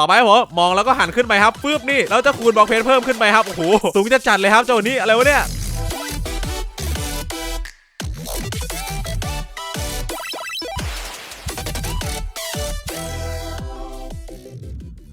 ต่อไปผมมองแล้วก็หันขึ้นไปครับปึ๊บนี่เราจะคูณบล็อกเพชรเพิ่มขึ้นไปครับโอ้โหสูงจะจัดเลยครับเจ้านี้อะไรวะเนี่ย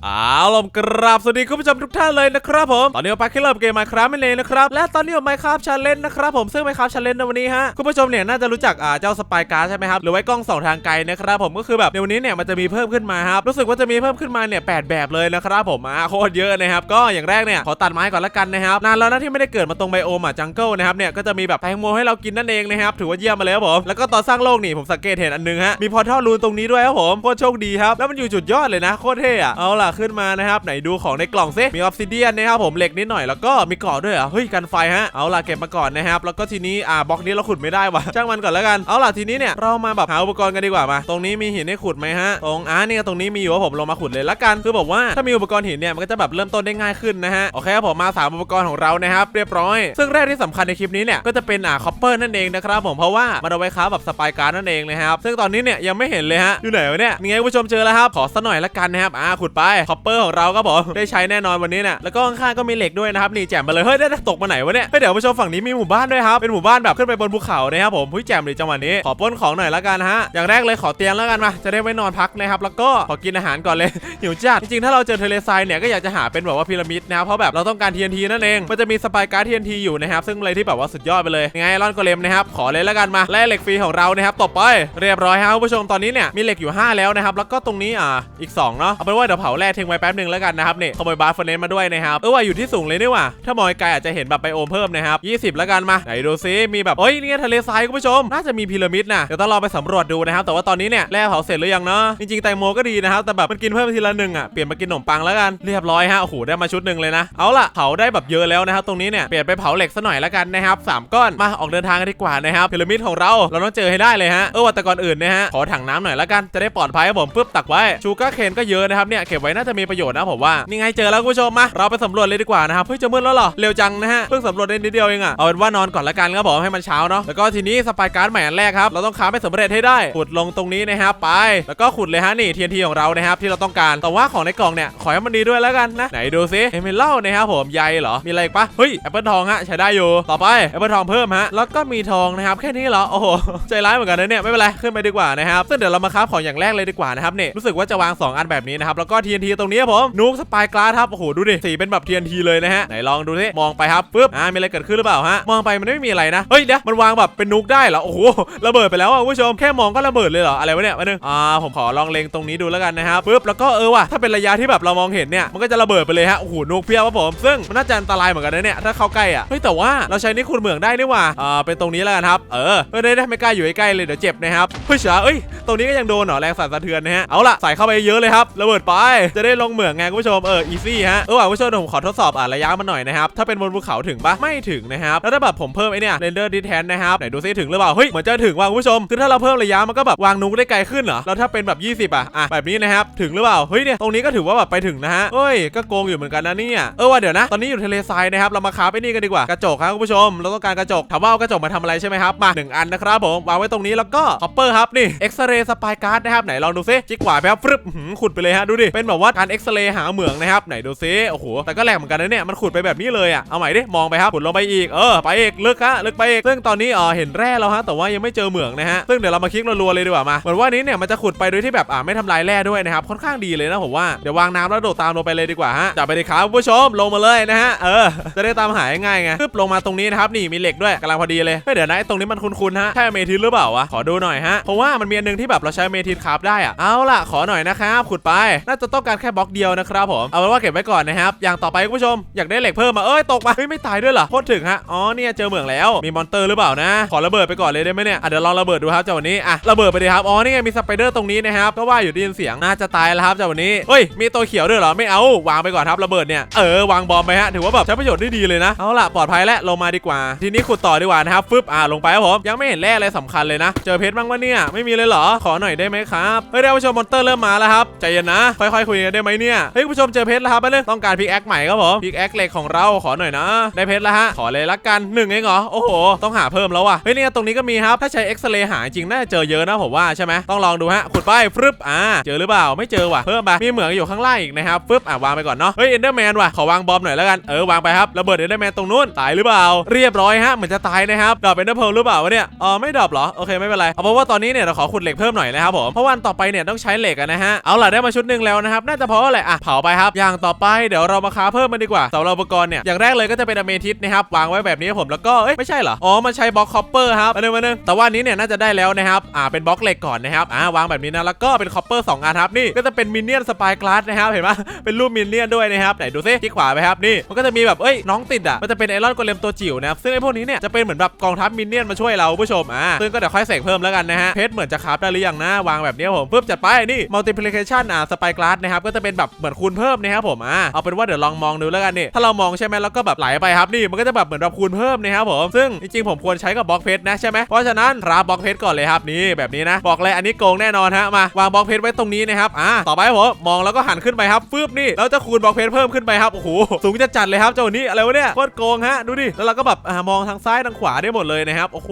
เอาลมกราบสวัสดีคุณผู้ชมทุกท่านเลยนะครับผม ตอนนี้เราไปขึ้นเริ่มเกมมาครับไม่เลยนะครับ และตอนนี้ผมไมค์ครับชาเลนนะครับผมซึ่งไมค์ครับชาเลนในวันนี้ฮะคุณผู้ชมเนี่ยน่าจะรู้จักอ่าเจ้าสปายการ์ใช่ไหมครับหรือไว้กล้องสองทางไกลนะครับผมก็คือแบบในวันนี้เนี่ยมันจะมีเพิ่มขึ้นมาครับรู้สึกว่าจะมีเพิ่มขึ้นมาเนี่ยแแบบเลยนะครับผมอ่าโคตรเยอะนะครับก็อย่างแรกเนี่ยขอตัดไม้ก่อนละกันนะครับนานแล้วนะที่ไม่ได้เกิดมาตรงไบโอมอะจังเกิลนะครับเนี่ยก็จะมีแบบแตงโมให้เรากินนั่นเองนะครับถือว่าเยี่ยมมาเลยครับผมแล้วก็ตอนสร้างโลกนี่ผมสังเกตเห็นอันนึงฮะมีพอร์ทัลรูนตรงนี้ด้วยครับผมโคตรโชคดีครับแล้วมันอยู่จุดยอดเลยนะโคตรเท่อะเอาล่ะขึ้นมานะครับไหนดูของในกล่องซิมีออฟซิเดียนนะครับผมเหล็กนิดหน่อยแล้วก็มีเกราะด้วยอะเฮ้ยกันไฟฮะเอาล่ะเก็บมาก่อนนะครับแล้วก็ทีนี้อ่าบล็อกนี้เราขุดไม่ได้ว่ะช่างมันก่อนแล้วกันเอาล่ะทีนี้เนี่ยเรามาแบบหาอุปกรณ์กันดีกว่ามา ตรงนี้มีหินให้ขุดไหมฮะตรงอ่าเนี่ยตรงนี้มีอยู่ว่าผมลงมาขุดเลยละกันคือบอกว่าถ้ามีอุปกรณ์หินเนี่ยมันก็จะแบบเริ่มต้นได้ง่ายขึ้นนะฮะโอเคครับผมมาสามอุปกรณ์ของเรานะครับเรียบร้อย ซึ่งแรกที่สำคัญในคลิปนี้เนี่ยก็จะเป็นอ่าคอปเปอร์นั่นเองนะครับผมเพราะว่ามันเอาไว้ค้าแบบสปายการ์ดนั่นเองนะครับซึ่งตอนนี้เนี่ยยังไม่เห็นเลยฮะอยู่ไหนวะเนี่ยนี่ไงผู้ชมเจอแล้วครับขอสักหน่อยละกันนะครับอ่าขุดไปคอปเปอร์ของเราก็ผมได้ใช้แน่นอนวันนี้เนี่ยแล้วก็ข้างๆก็มีเหล็กด้วยนะครับนี่แจ่มไปเลยเฮ้ยได้ตกมาไหนวะเนี่ยเฮ้ยเดี๋ยวผู้ชมฝั่งนี้มีหมู่บ้านด้วยครับเป็นหมู่บ้านแบบขึ้นไปบนภูเขานะครับผมหุ้ยแจ่มเลยจังหวะนี้ขอปล้นของหน่อยละกันฮะอย่างแรกเลยขอเตียงแล้วกันมาจะได้ไว้นอนพักนะครับแล้วก็ขอกินอาหารก่อนเลยหิวจัดจริงๆถ้าเราเจอทะเลทรายเนี่ยก็อยากจะหาเป็นแบบว่าพีระมิดนะครับเพราะแบบเราต้องการ TNT นั่นเองมันจะมีสปายการ์ด TNT อยู่นะครับซึ่งอะไรที่แบบว่าสุดยอดไปเลยไงรอนโกเลมนะครับขอเลยแล้วกันมาแร่เหล็กฟรีของเรานะครับต่อไปเรียบร้อยครับผู้ชมตอนนี้เนี่ยมีเหล็กอยู่ 5 แล้วนะครับแล้วก็ตรงนี้อ่าอีก2เนาะเอาเป็นว่าเดี๋ยวเผาแร่ทิ้งไว้แป๊บหนึ่งแล้วกันนะครับนี่ขโมยบาร์ฟเนนมาด้วยนะครับเออว่าอยู่ที่สูงเลยนี่หว่าถ้ามองไกลอาจจะเห็นแบบไบโอมเพิ่มนะครับ20 แล้วกันมาไหนดูซิมีแบบเฮ้ยนี่ทะเลทรายคุณผู้ชมน่าจะมีพีระมิดนะเดี๋ยวต้องลองไปสำรวจดูนะครับแต่ว่าตอนนี้เนี่ยแร่เผาเสร็จหรือยังเนาะจริงๆแตงโมก็ดีนะครับแต่แบบมันกินเพิ่มทีละหนึ่งอะเปลี่ยนมากินขนมปังแล้วกันเรียบร้อยฮะโอ้โหได้มาชุดหนึ่งเลยนะเอาล่ะเผาได้แบบเยอะแล้วนะครับตรงนี้เนี่ยเปลี่ยนไปเผาเหล็กซะหน่อยแล้วกันนะครับสามก้อนมาออกเดินทางกันดีกว่านะครับพีระมิดของเราเราต้องเจอให้ได้เลยฮะเออว่าแต่ก่อนอื่นนะฮะขอถังน้ำหน่อยแล้วกันจะได้ปลอดภัยครับผมปึ๊บตักไว้ชูกาเคนก็เยอะนะครับเนี่ยเก็บไว้นาจะมีประโยชน์นะผมว่านี่ไงเจอแล้วคุณผู้ชมมาเราไปสำรวจเลยดีกว่านะครับเฮ้ยจะมืดแล้วหรอเร็วจังนะฮะเพิ่งสำรวจได้นิดเดียวเองอะเอาเป็นว่านอนก่อนละกันครับผมให้มันเช้าเนาะแล้วก็ทีนี้สปายการ์ดใหม่อันแรกครับเราต้องค้าไปสำเร็จให้ได้ขุดลงตรงนี้นะครับไป แล้วก็ขุดเลยฮะนี่ TNT ของเรานะครับที่เราต้องการแต่ว่าของในกล่องเนี่ยขอให้มันดีด้วยแล้วกันนะไหนดูซิเอเมเล่านะครับผมใยเหรอมีอะไรอีกปะเฮ้ยแอปเปิลทองฮะใช้ได้อยู่ต่อไปแอปเปิลทองเพิ่มฮะแล้วก็มีทองนะครับแค่นี้เหรอโอ้โหใจร้ายเหมือนกันนะเนี่ยไม่เป็นไรขึ้นไปดีกว่านะครับซึ่งเดี๋ยวเรามาค้าของอย่างแรกเลยดีกว่านะครับเนี่ยรู้สึกว่าจะวางสองอันแบบนี้นะครับแล้วก็ TNT ตรงนี้ครับผมนุกสปายกลาสครับโอ้โหดูดิสีเป็นแบบ TNT เลยนะฮะไหนลองดูสิมองไปครับปึ๊บอ่ามีอะไรเกิดขึ้นหรือเปล่าฮะมองไปมันไม่มีอะไรนะเฮ้ยเดี๋ยวมันวางแบบเป็นนุกได้เหรอโอ้โหระเบิดไปแล้วอะคุณผู้ชมแค่มองก็ระเบิดเลยเหรออะไรวะเนี่ยมาหนึ่งอ่าผมขอลองเล็งตรงนี้ดูแล้วกันนะครับปึ๊บแล้วก็เออว่ะถ้าเป็นระยะที่แบบเรามองเห็นเนี่ยมันก็จะระเบิดไปเลยฮะโอ้โหนุกเพียบครับผมซึ่งมันน่าจะอันตรายเหมือนกันนะเนี่ยถ้าเข้าใกล้อะเฮ้ยแต่ว่าเราใช้นี่คุณเหมืองได้นี่ว่าอ่าเป็นตรงนี้แล้วกันครับเออเฮ้ยได้ไม่กล้าอยู่ใกล้เลยเดี๋ยวเจ็บนะครับเฮ้ยเฉาเอ้ยตรงนี้ก็ยังโดนเหรอแรงสั่นสะเทือนนะฮะเอาล่ะใส่เข้าไปเยอะเลยครับระเบิดไปจะได้ลงเหมืองไงคุณผู้ชมเอออีซี่ฮะเออว่ะคุณผู้ชมผมขอทดสอบอะระยะมันหน่อยนะครับถ้าเป็นบนภูเขาถึงปะไม่ถึงนะครับแล้วถ้าแบบผมเพิ่มไอเนี่ยเรนเดอร์ดิแทนนะครับไหนดูซิถึงหรือเปล่าเฮ้ยเหมือนจะถึงว่ะคุณผู้ชมคือถ้าเราเพิ่มระยะมันก็แบบวางนุกได้ไกลขึ้นเหรอแล้วถ้าเป็นแบบ 20 อะอะแบบนี้นะครับถึงหรือเปล่าเฮ้ยเนี่ยตรงนี้ก็ถือว่าแบบไปถึงนะฮะเฮ้ยก็โกงอยู่เหมือนกันนะเนี่ยเออว่าเดี๋ยวนะตอนนี้อยู่ทะเลทรายนะครับเรามาคาไอ้นี่กันดีกว่ากระจกครับคุณผู้ชมเราต้องการกระจกถามว่าเอากระจกมาทำอะไรใช่ไหมครับมาหนึ่งอันนะครับผมวางไว้ตรงนี้แล้วก็คอปเปอร์ครับนี่เอ็กซเรย์สปายการ์ดนะครับไหนลองดูซิจิกขวาไปครับฟึบขุดไปเลยฮะดูดิเป็นแบบว่าการเอ็กซเรย์หาเหมืองนะครับไหนดูซิโอ้โหแต่ก็แหลกเหมือนกันนะเนี่ยมันขุดไปแบบนี้เลยอะเอาใหม่ดิมองไปครับขุดลงไปอีกเออไปอีกลึกฮะลึกไปอีกซึ่งตอนนี้เออเห็นแร่แล้วฮะแต่ว่ายังไม่เจอเหมืองนะฮะซึ่งเดี๋ยวเรามาคลิกรัวๆเลยดีกว่ามาเหมือนว่านี้เนี่ยมันจะขุดไปโดยที่แบบอ่าไม่ทำลายแร่ด้วยนะครับค่อนข้างดีเลยนะผมว่าเดี๋ยววางน้ำแล้วโดดตามลงไปเลยดีกว่าฮะจับไปดิครับผู้ชมลงมาเลยนะฮะเออจะได้ตามหาง่ายไงปึ๊บลงมาตรงนี้นะครับนี่มีเหล็กด้วยกำลังพอดีเลยเฮ้ยเดี๋ยวนะไอ้ตรงนี้มันคุ้นๆฮะใช่เมทิสหรือเปล่าวะขอดูหน่อยฮะเพราะว่ามันมีอันนึงที่แบบเราใช้เมทิสคราฟได้อะเอาล่ะขอหน่อยนะครับขุดไปน่าจะต้องการแค่บล็อกเดียวนะครับผม เอาเป็นว่าเก็บไว้ก่อนนะครับ อย่างต่อไปคุณผู้ชม อยากได้เหล็กเพิ่มมา เอ้ยตกมาเฮ้ยไม่ตายด้วยเหรอโคตรถึงฮะ อ๋อเนี่ยเจอเหมืองแล้ว มีมอนเตอร์หรือเปล่านะ ขอระเบิดไปก่อนเลยได้ไหมเนี่ยอะเดี๋ยวลองระเบิดดูครับจ้าวันนี้ อะระเบิดไปเลยครับ อ๋อนี่ไงมีสไปเดอร์ตรงนี้นะครับ ก็ว่าอยู่ได้ยินเสียง น่าจะตายแล้วครับจ้าวันนี้เฮ้ยมีตัวเขียวด้วยเหรอ ไม่เอา วางไปก่อนครับระเบิดเนี่ย เออวางบอมไปฮะ ถือว่าแบบใช้ประโยชน์ได้ดีเลยนะ เอาล่ะปลอดภัยแล้วลงมาดีกว่า ทีนี้ขุดต่อดีกว่านะครับฟึบอ่าลงไปครับผมยังไม่เห็นแร่อะไรสำคัญเลยนะ เจอเพชรบ้างวะเนี่ยไม่มีเลยเหรอขอหน่อยได้ไหมครับเฮ้ยเดี๋ยวผู้ชมมอนเตอร์เริ่มมาแล้วครับใจเย็นนะค่อยๆคุยได้ไหมเนี่ย เฮ้ยผู้ชมเจอเพชรแล้วครับไปเลยต้องการพิกแอคใหม่ครับผมพิกแอคเหล็กของเราขอหน่อยนะ ได้เพชรแล้วฮะ ขอเลยละกันหนึ่งเองเหรอ โอ้โห ต้องหาเพิ่มแล้วว่ะ เฮ้ยเนี่ยตรงนี้ก็มีครับ ถ้าใช้เอ็กซเรย์หาจริงน่าจะเจอเยอะนะผมว่าใช่ไหมต้องลองดูฮะ ขุดไปฟึบอ่า เจอหรือเปล่า ไม่เจอว่ะ เพิ่มไป มีเหมืองอยู่ข้างล่างอีกนะครับฟึบอะวางไปก่อนเนาะ เฮ้ยเอนเดอร์แมนว่ะ ขอวางบอมหน่อยแล้วกัน เออวางไปครับ ระเบิดเอนเดอร์แมนตรงนู้น ตายหรือเปล่า เรียบร้อยฮะ เหมือนจะตายนะครับดรอปเอนเดอร์เพลหรือเปล่าวะเนี่ยอ๋อไม่ดรอปเหรอ โอเคไม่เป็นไร เอาเป็นว่าตอนนี้เนี่ยเราขอขุดเหล็กเพิ่มหน่อยนะครับผม เพราะวันต่อไปเนี่ยต้องใช้เหล็กนะฮะ เอาล่ะได้มาชุดหนึ่งแล้วนะครับน่าจะพอแหละอะเผาไปครับ อย่างต่อไปเดี๋ยวเรามาค้าเพิ่มมันดีกว่าสำหรับอุปกรณ์เนี่ยอย่างแรกเลยก็จะเป็นอเมทิสนะครับวางไว้แบบนี้ผมแล้วก็เอ้ยไม่ใช่เหรออ๋อมันใช้บล็อกคอปเปอร์ครับมาหนึ่งมาหนึ่งแต่ว่านี้เนี่ยน่าจะได้แล้วนะครับอ่าเป็นบล็อกเหล็กก่อนนะครับอ่าวางแบบนี้นะแล้วก็เป็นคอปเปอร์สองอันครับนี่ก็จะเป็นมินเนี่ยนสปายกลาสนะครับเห็นปะเป็นรูปมินเนี่ยนด้วยนะครับไหนดูซิที่ขวาไปครับนี่มันก็จะมีแบบเอ้ยน้องติดอะมันจะเป็นไอรอนโกเลมตัวจิ๋วนะครับซึ่งไอพวกนี้เนี่ยจะเป็นเหมือนแบบกองทัพมินเนี่ยนมาช่วยเราผู้ชมอ่าซึ่งก็เดี๋ยวค่อยเสกเพิ่มแล้วกันนะฮะเพชรเหมือนจะคราฟได้หรือยังนะวางแบบนี้ผมปึ๊บจัดไปนี่ multiplication อ่าสปายกลาสนะครับก็จะเป็นแบบเหมือนคูณเพิ่มนะครับผมอ่าเอาเป็นว่าเดี๋ยวลองมองดูแล้วกันนี่ถ้าเรามองใช่ไหมแล้วก็แบบไหลไปครับนี่มันก็จะแบบเหมือนแบบคูณเพิ่มนะครับผมซึ่งจริงๆผมควรใช้กับบล็อกเพชรนะใช่ไหมเพราะฉะนั้นรับบล็อกเพชรก่อนเลยครับนี่แบบนี้นะบอกเลยอันนี้โกงแน่นอนฮะมาวางบล็อกเพชรไว้ตรงนี้นะครับอ่าต่อไปผมมองแล้วก็หันขึ้นไปครับฟึบนี่แล้วจะคูณบล็อกเพชรเพิ่มขึ้นไปครับโอ้โหสูงจะจัดเลยครับเจ้านี้อะไรวะเนี่ยโคตรโกงฮะดูดิแล้วเราก็แบบอ่ามองทางซ้ายทางขวาได้หมดเลยนะครับโอ้โห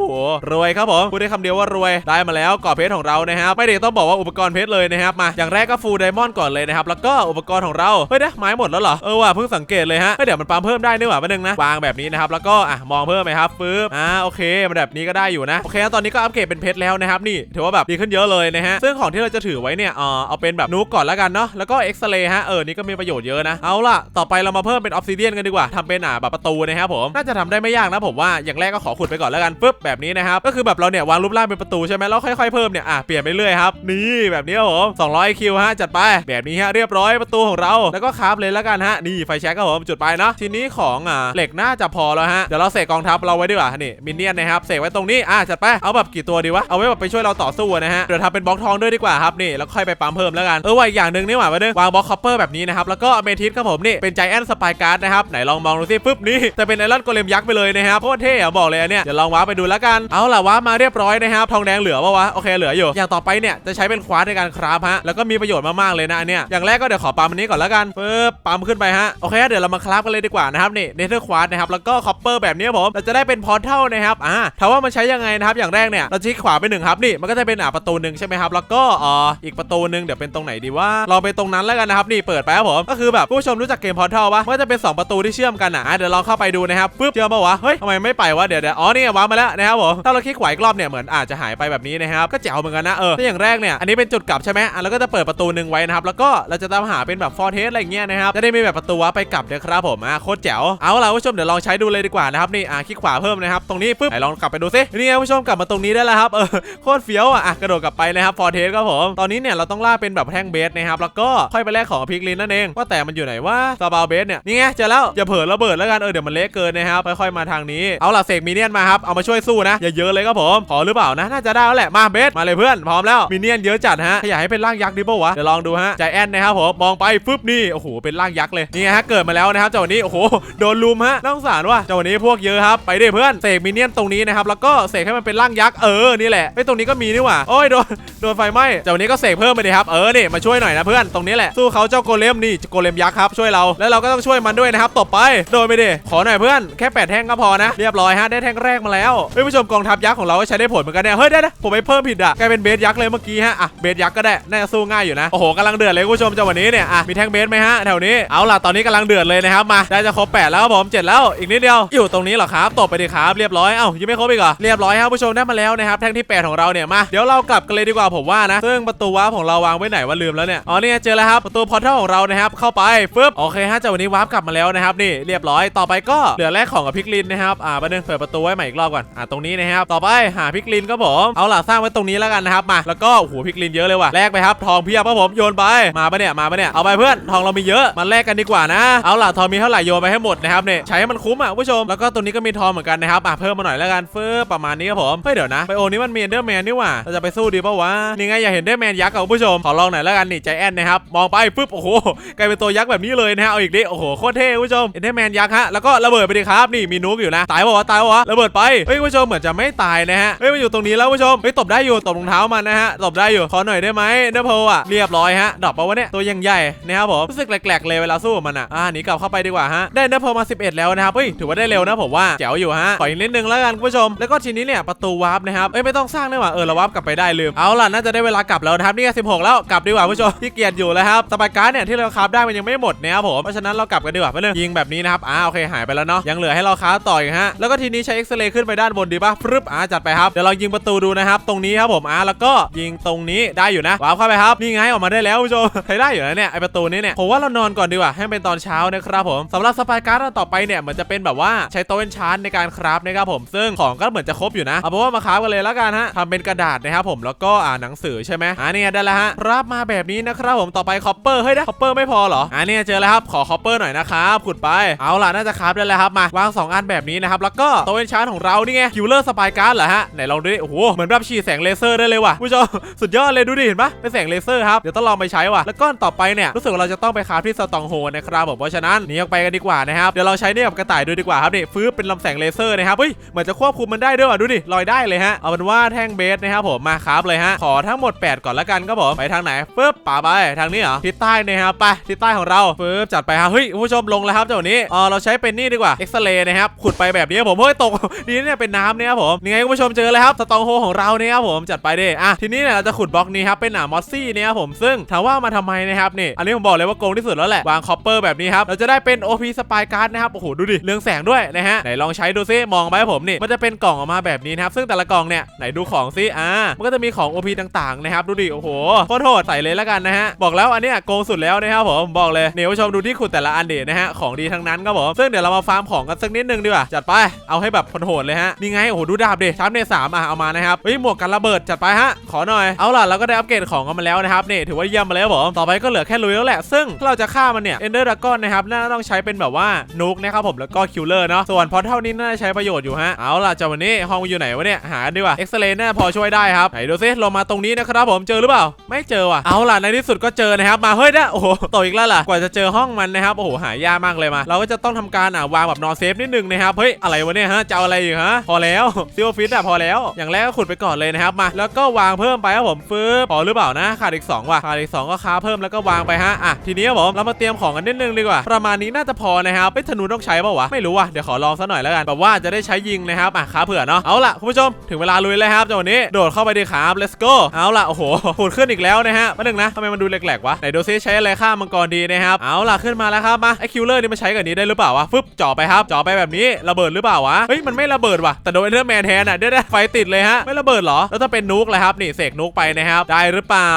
รวยครับผมพูดได้คำเดียวว่ารวยได้มาแล้วกรอเพชรของเรานะครับไม่ได้ต้องบอกว่าอุปกรณ์เพชรเลยนะครับมาอย่างแรกก็ฟูลไดมอนด์ก่อนเลยนะครับแล้วก็อุปกรณ์ของเราเฮ้ยเด้ไม้หมดแล้วเหรอเออว่ะเพิ่งสังเกตเลยฮะเฮ้ยเดี๋ยวมันปั๊มเพิ่มได้นี่หว่าแป๊บนึงนะวางแบบนี้นะครับแล้วก็อะมองเพิ่มไหมครับฟึบอ่าโอเคมันแบบนี้ก็ได้อยู่นะโอเคตอนนี้ก็อัปเกรดเป็นเพชรแล้วนะครับนี่ถือว่าแบบดีขึ้นเยอะเลยนะฮะซึ่งของที่เราจะถือไว้เนี่ยเออเอาเป็นแบบนูกก่อนแล้วกันเนาะแล้วก็เอ็กซเรย์ฮะเออนี่ก็มีประโยชน์เยอะนะเอาล่ะต่อไปเรามาเพิ่มเป็นออฟซิเดียนกันดีกว่าทำเป็นอ่าแบบประตูนะครับผมน่าจะทำได้ไม่ยากนะผมว่าอย่างแรกก็ขอขุดไปก่อนแล้วกันปึ๊บแบบนี้นะครับก็คือแบบเราเนี่ยวางรูปร่างเป็นประตูใช่ไหมแล้วค่อยๆเพิ่มเนี่ยอะเปลี่ยนไปเรื่อยครับนี่แบบนี้ครับผม200คิวฮะจัดไปแบบนี้ฮะเรียบร้อยประตูของเราแล้วก็คราฟเลยแล้วกันฮะนี่ไฟแช็กครับผมจุดไปเนาะทีนี้ของอ่าเหล็กน่าจะพอแล้วฮะเดี๋ยวเราเสกกองทัพเราไว้ดีกว่านี่มินเนี่ยนนะครับเสกไว้ตรงนี้อะจัดไปเอาแบบกี่ตัวดีวะเอาไว้แบบไปช่วยเราต่อสู้นะฮะเดี๋ยวทำเป็นบล็อกทองด้วยดีกว่าครับนี่แล้วค่อยไปปั๊มเพิ่มแล้วกันเออว่าอย่างหนึ่งนี่หว่ามาเด้วางบล็อกคอปเปอร์แบบนี้นะครับแล้วก็เมทิสครับผมนี่เป็นใจแอนสปายการ์ดนะครับไหนลองมองดูสิปุ๊บนี่แต่เป็นไอรอนโกเลมยักษ์ไปเลยนะครับโคตรเท่อะบอกเลยอันเนี่ยเดี๋ยวลองว้าไปดูแล้วกันเอาล่ะว้ามาเรียบร้อยนะครับทองแดงเหลือปะวะโอเคเหลืออยู่อย่างต่อไปเนี่ยจะใช้เป็นควาร์ตในการคราฟฮะแล้วก็มีประโยชน์มากๆเลยนะอันเนี่ยอย่างแรกก็เดี๋ยวขอปั๊มอันนี้ก่อนแล้วกันปึ๊บปั๊มขึ้นไปฮะโอเคเดี๋ยวเรามาคราฟกันเลยดีกว่านะครับนี่เนเธอร์ควาร์ตนะครับแล้วก็คอปเปอร์แบบนี้ผมเราจะได้เป็นพอร์ทัลนะครับอ่าถามว่ามันใช้ยังไงนะครับอย่างแรกเนี่ยเราชี้ขวาไปหนึ่งครับนี่มันก็จะเป็นอ่าประตูหนึ่งใช่ไหมครับแล้วก็อ่ออีกประตูหนึ่งเดี๋ยวเป็นตรงไหนดีว่าเราไปตรงนั้นแล้วกันนะครับนี่เปิดไปครับผมก็คือแบบผู้ชมรู้จักเกมพอร์ทัลปะมันจะเป็นสองประตูที่เชื่อมกันอะเดี๋ยวลองเข้าไปดูนะครับปึ๊บเจอปะวะเฮ้ยทำไมไม่ไปวะเดี๋ยวเดี๋ยวอ๋อนี่ไงวามาแล้วนะครับผมถ้าเราคลิกขวาอีกรอบเนี่ยเหมือนอาจจะหายไปแบบนี้นะครับก็เจ๋วเหมือนกันนะเออถ้าอย่างแรกเนี่ยอันนี้เป็นจุดกลับใช่ไหมอะแล้วก็จะเปิดประตูหนึ่งไว้นะครับแล้วก็เราจะตามหาเป็นแบบฟอร์เทสอะไรเงี้ยนะครับจะได้มีแบบประตูวะไปกลับนะครับผมอะโคตรแจ๋วเอาล่ะผู้ชมเดี๋ยวลองใช้ดูเลยดีกว่านะครับนี่อะคลิกขวาเพิ่มนะครับตรงนี้ปึ๊บไหนลองกลับไปดูซินี่ไงผู้ชมกลับมาตรงนี้ได้แล้วครับเออโคตรเฟี้ยวอะกระโดดกลับไปนะครับฟอร์เทสครับผมตอนนี้เนี่ยเราต้องล่าเป็นแบบแท่งเบสนะครับแล้วก็ค่อยไปแลกของพิกลินนั่นเองว่าแต่มันอยู่ไหนว่าซาบาเบสเนี่ยนี่ไงเจอแล้วอย่าเผลอระเบิดแล้วกันเออเดี๋ยวมันเละเกินนะครับค่อยๆมาทางนี้เอาล่ะเสกมิเนียนมาครับเอามาช่วยสู้นะอย่าเยอะเลยครับผมขอหรือเปล่านะน่าจะได้แล้วแหละมาเบสมาเลยเพื่อนพร้อมแล้วมิเนียนเยอะจัดฮะขยายให้เป็นร่างยักษ์ดิเปล่าวะเดี๋ยวลองดูฮะใจแอนนะครับผมมองไปฟึบนี่โอ้โหเป็นร่างยักษ์เลยนี่ไงฮะเกิดมาแล้วนะครับเจ้าวันนี้โอ้โหโดนลุมฮะน่าสงสารว่ะเจ้าวันนี้พวกเยอะครับไปดิเพื่อนเสกมินเนี่ยนตรงนี้นะครับแล้วก็เสกให้มันเป็นร่างยักษ์เออนี่แหละไอ้ตรงนี้ก็มีนี่หว่าโอ้ยโดนโดนไฟไหม้เจ้าวันนี้ก็เสกเพิ่มไปดิครับเออนี่มาช่วยหน่อยนะเพื่อนตรงนี้แหละสู้เขาเจ้าโกเลมนี่โกเลมยักษ์ครับช่วยเราแล้วเราก็ต้องช่วยมันด้วยนะครับตบไปโดนไปดิขอหน่อยเพื่อนแค่แปดแท่งก็พอนะเรียบร้อยฮะได้แท่งแรกมาแล้วเฮ้ยผู้ชมกองทัพยักษ์ของเราก็ใช้ได้ผลเหมือนกันเนี่ยเฮ้ยได้นะผมไปเพิ่มผิดอะกลายเป็นเบสยักษ์เลยเมื่อกี้ฮะอะเบสยักษ์ก็ได้น่าจะสู้ง่ายอยู่นะโอ้โหกำลังเดือดเลยคุณผู้ชมจังหวะนี้เนี่ยอะมีแท่งเบสไหมฮะแถวนี้เอาล่ะตอนนี้กำลังเดือดเลยนะครับมาได้จะครบแปดแล้วครับผมเจ็ดแล้วอีกนิดเดียวอยู่ตรงนี้เหรอครับตบไปดิครับเรียบร้อยเอ้ายังไม่ครบอีกเหรอเรียบร้อยครับผู้ชมได้มาแล้วนะครับแท่งที่แปดของเราเนี่ยมาเดี๋ยวเรากลับกันเลยดีกว่าผมว่านะซึ่งประตูวาร์ปของเราวางไว้ไหนว่าลืมแล้วเนี่ยอ๋อนี่ไงเจอแล้วครับประตูพอร์ทัลของเรานะครับเข้าไปฟึบโอเคฮะจากวันนี้วาร์ปกลับมาแล้วนะครับนี่เรียบร้อยต่อไปก็เหลือแลกของกับพิกลินนะครับอ่าประเด็นเปิดประตูไว้ใหม่อีกรอบก่อนอ่าตรงนี้นะครับต่อไปหาพิกลินก็ผมเอาล่ะสร้างไว้ตรงนี้แล้วกันนะครับมาแล้วก็โอ้โหพิกลินเยอะเลยว่ะแลกไปครับทองเพียบครับผมโยนไปมาปะเนี่ยมาปะเนี่ยเอาไปเพื่อนทองเรามีเยอะมาแลกกันดีกว่านะ เอาล่ะทองมีเท่าไหร่โยนไปให้หมดนะครับเนี่ยใช้ให้มันคุ้มอะผู้ชมแล้วก็ตรงนี้ก็มีทองเหมือนกันนะครับอะเพิ่มมาหน่อยแล้วกันเฟ้อประมาณนี้ครับผมเฮ้ยเดี๋ยวนะไปโอนี้มันมีเอนเดอร์แมนนี่หว่าเราจะไปสู้ดีปะวะนี่ไงอย่าเห็นเดอร์แมนยักษ์กับผู้ชมขอลองหน่อยแล้วกันนี่ใจแอนนะครับมองไปปุ๊บโอ้โหกลายเป็นตัวยักษ์แบบนี้เลยนะฮะเอาอีกดิโอ้โหโคตรเท่ผู้ชมเอนเดอร์แมนยักษ์ฮะแล้วก็ระเบิดไปดิครับนี่มีนุ๊กอยู่นะตายปะวะตายปะวะระเบิดไปเฮ้ยผู้ชมเหมือนจะไม่ตายนะฮะเฮ้ยมันอยู่ตรงนี้แล้วผู้ชมเฮ้ยตบได้อยู่ตบรองเท้ามันนะฮะตบได้อยู่ขอหน่อยได้ไหมเดอร์โพอะเรียบร้อยฮะดรอปปะวะเนี่ยตัวยังใหญ่นะครับผมรู้สึกแหลกๆเลยเวลาสู้มันอะอ่าหนีกลับเข้าไปดีกว่าฮะได้เนื้อพลมา 11 แล้วนะครับเฮ้ยถือว่าได้เร็วนะผมว่าแจ๋วอยู่ฮะขออีกนิดนึงแล้วกันคุณผู้ชม แล้วก็ทีนี้เนี่ยประตูวาร์ปนะครับเอ้ยไม่ต้องสร้างได้หว่าเออเราวาร์ปกลับไปได้ลืมเอาล่ะน่าจะได้เวลากลับแล้วนะครับนี่ไง16แล้วกลับดีกว่าผู้ชมที่เกียจอยู่แล้วครับสปายการ์ดเนี่ยที่เราคราฟได้มันยังไม่หมดนะครับผมเพราะฉะนั้นเรากลับกันดีกว่าไปเลยยิงแบบนี้นะครับอ่าโอเคหายไปแล้วเนาะยังเหลือให้เราคราฟต่ออีกฮะแล้วก็ทีนี้ใช้เอ็กซเรย์ขึ้นไปด้านบนดีป่ะฟรึบอ่าจัดไปครับเดี๋ยวเรายิงประตูดูนะครับตรงนี้ครับผมอ่าแล้วก็ยิงตรงนี้ได้อยู่นะวาร์ปเข้าไปครับนี่ไงออกมาได้แล้วผู้ชมใช้ได้อยู่นะเนี่ยไอประตูนี้เนี่ยผมว่าเรานอนก่อนดีกว่าให้มันเป็นตอนเช้านะครับผมสำหรับสปายการ์ดต่อไปเนี่ยเหมือนจะเป็นแบบว่าใช้โต๊ะเอนชานในการคราฟนะครับผมซึ่งของก็เหมือนจะครบอยู่นะเอาเป็นว่ามาคราฟกันเลยแล้วกันฮะทำเป็นกระดาษนะครับผมแล้วก็อ่านหนังสือใช่ไหมอ่าเนี่ยได้แล้วฮะครับมาแบบนี้นะครับผมต่อไปคอปเปอร์เฮ้ยนะคอปเปอร์ไม่พอเหรออ่าเนี่ยเจอแล้วครับขอคอปเปอร์หน่อยนะครับขุดไปเอาล่ะน่าจะคราฟได้แล้วครับมาวางสองอันแบบนี้นะครับแล้วก็โต๊ะเอนชานของเรานี่ไงคิวเลอร์สปายการ์ดเหรอฮะไหนลองดูดิโอ้โหเหมือนแบบฉีดแสงเลเซอร์ได้เลยว่ะผู้ชมสุดยอดเลยดูดิเห็นปะเป็นแสงเลเซอร์ครับเดี๋ยวต้องลองไปใช้ว่ะแล้วก้อนต่อไปเนี่ยรู้สึกว่าเราจะต้องไปคาที่สตองโฮนะครับผมเพราะฉะนั้นหนีออกไปกันดีกว่านะครับเดี๋ยวเราใช้เนี่ยกับกระต่ายดูดีกว่าครับนี่ฟื้นเป็นลำแสงเลเซอร์นะครับเฮ้ยเหมือนจะควบคุมมันได้ด้วยว่ะดูดิลอยได้เลยฮะเอาเป็นว่าแท่งเบสนะครับผมมาคราฟเลยฮะขอทั้งหมด 8 ก่อนละกันก็ผมไปทางไหนปึ๊บป่าไปทางนี้เหรอทิศใต้นะครับไปทิศใต้ของเราปึ๊บจัดไปครับเฮ้ยผู้ชมลงแล้วครับเจ้านี้เออเราใช้เป็นนี่ดีกว่าเอ็กซเรย์นะครับขุดไปแบบนี้ครับผมเฮ้ยตกนี่เนี่ยเป็นน้ำเนี่ยครับผมนี่ไงคุณผู้ชมเจอเลยครับสตองโฮของเราเนี่ยครับผมจัดไปดิอะทีนี้เนี่ยเราจะขุดบล็อกนี้ครับเป็นหนามอสซี่เนี่ยครับผมซึ่งถามว่ามาทำไมนะครับนี่อันนี้ผมบอกเลยว่าโกงที่สุดแล้วแหละวางคอปเปอร์แบบนี้ครับเราจะได้เป็น OP สปายการ์ดนะครับโอ้โหดูดิเรืองแสงด้วยนะฮะไหนลองใช้ดูซิมองไปผมนี่มันจะเป็นกล่องออกมาแบบนี้นะครับซึ่งแต่ละกล่องเนี่ยไหนดูของซิอ่ามันก็จะมีของ OP ต่างๆนะครับดูดิโอ้โหโคตรโหดใส่เลยแล้วกันนะฮะบอกแล้วอันเนี้ยโกงสุดแล้วนะครับผมบอกเลยเนี่ยผู้ชมดูที่ขุดแต่ละอันเดนะฮะของดีทั้งนั้นครับผมซึ่งเดี๋ยวเรามาฟาร์มของกันสักนิดนึงดีกว่าจัดไปเอาให้แบบโหดเลยฮะนี่ไงโอ้โหดูดาบดิชาร์ปเนสามอะเอามานะครับเฮ้ยหมวกกันระเบิดจัดไปฮะขอหน่อยเอาล่ะเราก็ได้อัปเกรดของกันมาแล้วนะครับนี่ถือว่าเยี่ยมมาแล้วผมต่อไปก็เหลือแค่ลุยแล้วแหละ ซึ่งเราจะฆ่ามันเนี่ยเอนเดอร์ดากอนนะครับน่าต้องใช้เป็นแบบว่านุกนะครับผมแล้วก็คิลเลอร์เนาะส่วนพอเท่านี้น่าจะใช้ประโยชน์อยู่ฮะเอาล่ะเจ้าวันนี้ห้องอยู่ไหนวะเนี่ยหาดีกว่าเอ็กซเรย์น่าพอช่วยได้ครับไหนดูซิลงมาตรงนี้นะครับผมเจอหรือเปล่า ไม่เจอว่ะเอาล่ะในที่สุดก็เจอนะครับมาเฮ้ยนะโอ้โหตกอีกแล้วล่ะกว่าจะเจอห้องมันนะครับโอ้โหหายากมากเลยมา เราก็จะต้องทำการอะวางแบบนอนเซฟนิดนึงนะครับเฮ้ยอะไรวะเนี่ยฮะจะเอาอะไรอีกฮะพอแล้วซิลฟิตอะพอแล้ว อย่างแรกก็ขุดไปก่อนเลยนะครับมา แล้วก็วางเพิ่มไปครับผมฟื้นพอหรือเปล่านะขาดอีก2ว่ะขาดอีก2ก็ค้าเพิ่มแล้วก็วางไปฮะอะทีนี้ครับผมเรามาเตรียมของกันนิดนึงดีกว่า ประมาณนี้น่าจะพอนะครับไม่ธนูต้องใช้ป่าวะไม่รู้ว่ะเดี๋ยวขอลองซะหน่อยแล้วกันแบบว่าจะได้ใช้ยิงนะครับอะคาเผื่อเนาะเอาล่ะคุณผู้ชมถึงเวลาลุยแล้วครับจังหวะนี้โดดเข้าไปดีครับ let's go เอาล่ะโอ้โหผุดขึ้นอีกแล้วนะฮะมาหนึ่งนะทำไมมันดูแหลกๆวะไหนดูซิใช้อะไรฆ่ามังกรดีนะครับเอาล่ะขึ้นมาแล้วครับมาไอคิวเลอร์นี่มันใช้กับนี้ได้หรือเปล่าวะฟึบจ่อไปครับจ่อไปแบบนี้ระเบิดหรือเปล่าวะเฮ้ยมันไม่ระเบิดว่ะแต่โดนเอเดอร์แมนแทนอะเดี๋ยวนะไฟติดเลยฮะไม่ระเบิดหรอแล้วถ้าเป็นนุกเลยครับนี่เสกนุกไปนะครับได้หรือเปล่า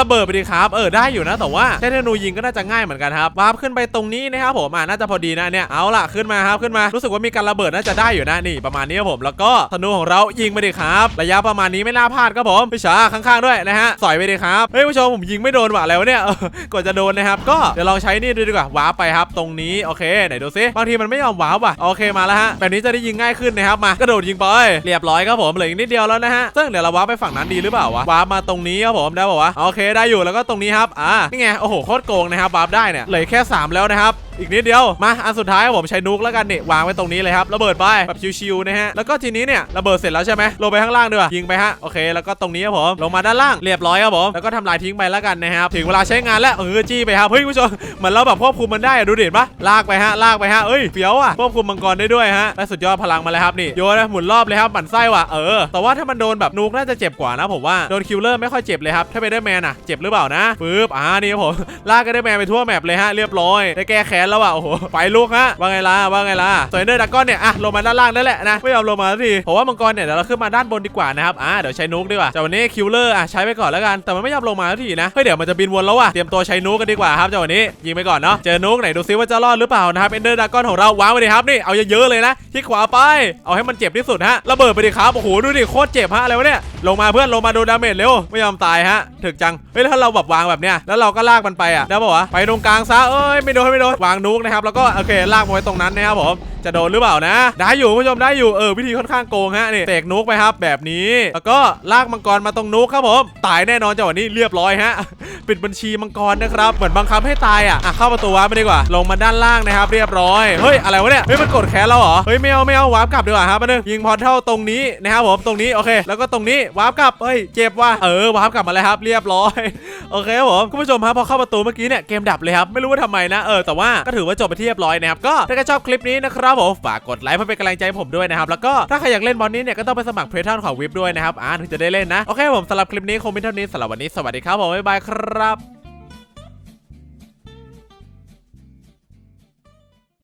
ระเบิดไปดีครับเออได้ได้อยู่นะ แต่ว่าใช้ธนูยิงก็น่าจะง่ายเหมือนกันครับวาร์ปขึ้นไปตรงนี้นะครับผมอ่าน่าจะพอดีนะเนี่ยเอาล่ะขึ้นมาครับขึ้นมารู้สึกว่ามีการระเบิดน่าจะได้อยู่นะนี่ประมาณนี้ครับผมแล้วก็ธนูของเรายิงไปดีครับ ระยะประมาณนี้ไม่น่าพลาดครับผมพี่ชาข้างๆด้วยนะฮะสอยไปดีครับเฮ้ยผู้ชมผมยิงไม่โดนว่ะแล้วเนี่ยเออกว่าจะโดนนะครับก็เดี๋ยวลองใช้นี่ดูดีกว่าวาร์ปไปครับตรงนี้โอเคไหนดูซิบางทีมันไม่ยอมวาร์ปว่ะโอเคมาแล้วฮะแบบนี้จะได้ยิงง่ายขึ้นนะครับมากระโดดยิงไปเรียบร้อยครับผมเหลืออีกนิดเดียวแล้วนะฮะซึ่งเดี๋ยวเราวาร์ปไปฝั่งนั้นดีหรือเปล่าวะวาร์ปมาตรงนี้ครับผมได้ป่าวะโอเคได้อยู่แล้วก็ตรงนี้ครับอ่านี่ไงโอ้โหโคตรโกงนะครับบาร์ปได้เนี่ยเหลือแค่ 3 แล้วนะครับ อีกนิดเดียว มาอันสุดท้ายผมใช้นุกแล้วกันเนี่ยวางไว้ตรงนี้เลยครับระเบิดไปแบบชิวๆนะฮะแล้วก็ทีนี้เนี่ยระเบิดเสร็จแล้วใช่ไหมลงไปข้างล่างด้วยยิงไปฮะโอเค แล้วก็ตรงนี้ครับผมลงมาด้านล่างเรียบร้อยครับผมแล้วก็ทำลายทิ้งไปแล้วกันนะครับถึงเวลาใช้งานแล้วเออจี้ไปครับเฮ้ยผู้ชมเหมือนเราแบบควบคุมมันได้ดูดิเห็นปะลากไปฮะลากไปฮะเอ้ยเฟี้ยวอะควบคุมมังกรได้ด้วยฮะได้สุดยอดพลังมาแล้วครับนี่โยนนะหมุนรอบเลยครับหมั่นไส้ว่ะเออแต่ว่าถ้ามันโดนแบบนุกน่าจะเจ็บกว่านะผมว่าโดนคิลเลอร์ไม่ค่อยเจ็บเลยครับถ้าเป็นเดอร์แมนอะเจ็บหรือเปล่านะปึ๊บอ่านี่ครับผมลากกันเดอร์แมนไปทั่วแมปเลยฮะเรียบร้อยได้แก้แค้นแล้วว่ะโอ้โหไฟลุกฮะว่าไงล่ะว่าไงล่ะสวนเดอร์ดักก้อนเนี่ยอะลงมาด้านล่างนั่นแหละนะไม่ยอมลงมาสักทีผมว่ามังกรเนี่ยเดี๋ยวเราขึ้นมาด้านบนดีกว่านะครับอ่าเดี๋ยวใช้นุกดีกว่าแต่วันนี้คิลเลอร์อะใช้ไปก่อนแล้วกันแต่มันไม่ยอมลงมาสักทีนะเฮ้ยเดี๋ยวมันจะบินวนแล้วว่ะเตรียมตัวใช้นุกกันดีกว่าครับเจ้าวันนี้ยิงไปก่อนเนาะเจอนุกไหนดูซิว่าจะรอดหรือเปล่านะครับเอนเดอร์ดักก้อนของเราวางไปดิครับนี่เอาเยอะๆเลยนะที่ขวาไป เอาให้มันเจ็บที่สุดฮะระเบิดไปดิครับโอ้โหดูดิโคตรเจ็บฮะอะไรวะเนี่ยลงมาเพื่อนลงมาโดนดาเมจเร็วไม่ยอมตายฮะถึกจังเฮ้ยถ้าเราแบบวางแบบเนี้ยแล้วเราก็ลากมันไปอะได้ป่าวะไปตรงกลางซะเอ้ยไม่โดนไม่โดนวางนุกนะครับแล้วก็โอเคลากมาไว้ตรงนั้นนะครับผม จะโดนหรือเปล่านะ ได้อยู่คุณผู้ชมได้อยู่เออวิธีค่อนข้างโกงฮะนี่เสกนุกไปครับแบบนี้แล้วก็ลากมังกรมาตรงนุกครับผมตายแน่นอนจังหวะนี้เรียบร้อยฮะปิดบัญชีมังกรนะครับเหมือนบังคับให้ตายอะอะเข้าประตูวาร์ปไปดีกว่า ลงมาด้านล่างนะครับ เรียบร้อยเฮ้ยอะไรวะเนี่ยเฮ้ยมันกดแขนเราเหรอเฮ้ยไม่เอาไม่เอาวาร์ปกลับดีกว่าครับมาหนึ่งยิงพอร์ทัลตรงนี้นะครับผมตรงนี้โอเค แล้วก็ตรงนี้วาร์ปกลับเฮ้ยเจ็บว่ะเออวาร์ปกลับมาแล้วครับ เรียบร้อยโอเคครับผมคุณผู้ชมครับพอเข้าประตูเมื่อกี้เนี่ยเกมดับเลยครับไม่รู้ว่าทำไมนะเออแต่ว่าก็ถือว่าจบไปที่เรียบร้อยนะครับก็ถ้าใครชอบคลิปนี้นะครับผมฝากกดไลค์เพื่อเป็นกำลังใจให้ผมด้วยนะครับแล้วก็ถ้าใครอยากเล่นบอลนี้เนี่ยก็ต้องไปสมัครเพลทอนของวิบด้วยนะครับอ่าถึงจะได้เล่นนะโอเคผมสำหรับคลิปนี้คงมีเท่านี้สำหรับวันนี้สวัสดีครับผมบ๊ายบายครับ